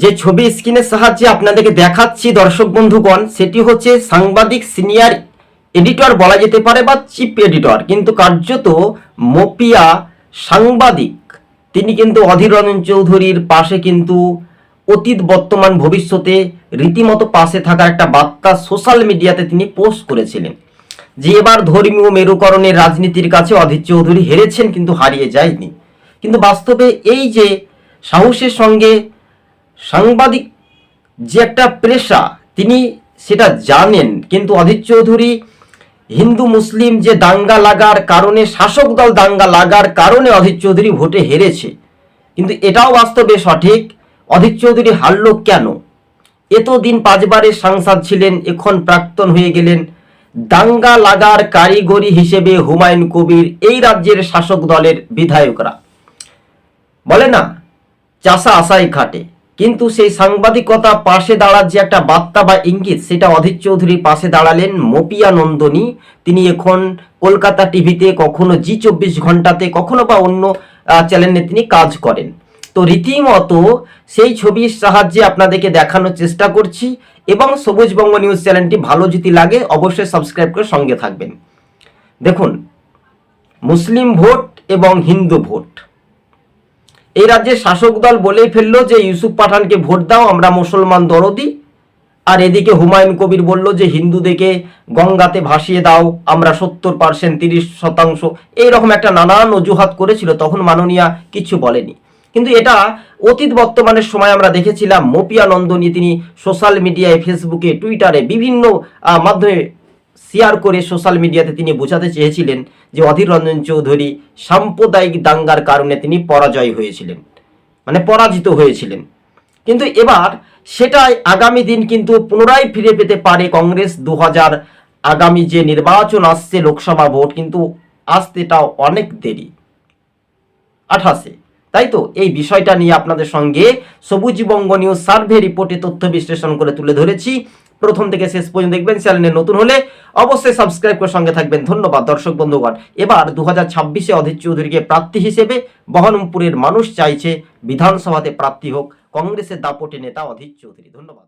যে ছবি স্ক্রিনের সাহায্যে আপনাদেরকে দেখাচ্ছি, দর্শক বন্ধুগণ, সেটি হচ্ছে সাংবাদিক, সিনিয়র এডিটর বলা যেতে পারে বা চিফ এডিটর। কিন্তু কার্যত মপিয়া সাংবাদিক, তিনি কিন্তু অধীর রঞ্জন চৌধুরীর পাশে কিন্তু অতীত, বর্তমান, ভবিষ্যতে রীতিমতো পাশে থাকার একটা বার্তা সোশ্যাল মিডিয়াতে তিনি পোস্ট করেছিলেন। যে এবার ধর্মীয় মেরুকরণের রাজনীতির কাছে অধীর চৌধুরী হেরেছেন, কিন্তু হারিয়ে যায়নি। কিন্তু বাস্তবে এই যে সাহসের সঙ্গে সাংবাদিক যে একটা পেশা, তিনি সেটা জানেন। কিন্তু অধীর চৌধুরী, হিন্দু, মুসলিম যে দাঙ্গা লাগার কারণে, শাসক দল দাঙ্গা লাগার কারণে অধীর চৌধুরী ভোটে হেরেছে। কিন্তু এটাও বাস্তবে সঠিক, অধীর চৌধুরী হারল কেন? এতদিন পাঁচবারের সাংসদ ছিলেন, এখন প্রাক্তন হয়ে গেলেন। দাঙ্গা লাগার কারিগরি হিসেবে হুমায়ুন কবির এই রাজ্যের শাসক দলের বিধায়করা। বলে না, চাষা আশাই খাটে। কিন্তু সেই সাংবাদিকতা পাশে দাঁড়ার যে একটা বার্তা বা ইঙ্গিত, সেটা অধীর চৌধুরীর পাশে দাঁড়ালেন মপিয়া নন্দনী। তিনি এখন কলকাতা টিভিতে, কখনো জি চব্বিশ ঘন্টাতে কখনো বা অন্য চ্যানেলে তিনি কাজ করেন। তো রীতিমতো সেই ছবির সাহায্যে আপনাদেরকে দেখানোর চেষ্টা করছি এবং সবুজ বঙ্গ নিউজ চ্যানেলটি ভালো যদি লাগে, অবশ্যই সাবস্ক্রাইব করে সঙ্গে থাকবেন। দেখুন, মুসলিম ভোট এবং হিন্দু ভোট। এই রাজ্যের শাসক দল বলেই ফেলল যে ইউসুফ পাঠানকে ভোট দাও, আমরা মুসলমান দরদি। আর এদিকে হুমায়ুন কবির বলল যে হিন্দুদেরকে গঙ্গাতে ভাসিয়ে দাও, আমরা সত্তর পার্সেন্ট, তিরিশ শতাংশ। এইরকম একটা নানান অজুহাত করেছিল, তখন মাননীয়া কিছু বলেনি। কিন্তু এটা অতীত বর্তমানের সময় আমরা দেখেছিলাম। মপিয়া নন্দনী, তিনি সোশ্যাল মিডিয়ায়, ফেসবুকে, টুইটারে, বিভিন্ন মাধ্যমে শেয়ার করে সোশ্যাল মিডিয়াতে তিনি বোঝাতে চেয়েছিলেন যে অধীর রঞ্জন চৌধুরী সাম্প্রদায়িক দাঙ্গার কারণে তিনি পরাজয় হয়েছিলেন মানে পরাজিত হয়েছিলেন। কিন্তু এবার সেটাই আগামী দিন কিন্তু পুনরায় ফিরে পেতে পারে কংগ্রেস। দু আগামী যে নির্বাচন আসছে লোকসভা ভোট কিন্তু আসতে এটাও অনেক দেরি, আঠাশে। তাই তো? এই বিষয়টা নিয়ে আপনাদের সঙ্গে সবুজ বঙ্গ নিউজ সার্ভে রিপোর্টে তথ্য বিশ্লেষণ করে তুলে ধরেছি। প্রথম থেকে শেষ পর্যন্ত দেখবেন চ্যানেলে নতুন হলে অবশ্যই সাবস্ক্রাইব করে সঙ্গে থাকবেন। ধন্যবাদ, দর্শক বন্ধুগণ। এবার দু হাজার ছাব্বিশে অধীর চৌধুরীকে প্রার্থী হিসেবে বহরমপুরের মানুষ চাইছে বিধানসভাতে প্রার্থী হোক, কংগ্রেসের দাপটে নেতা অধীর চৌধুরী। ধন্যবাদ।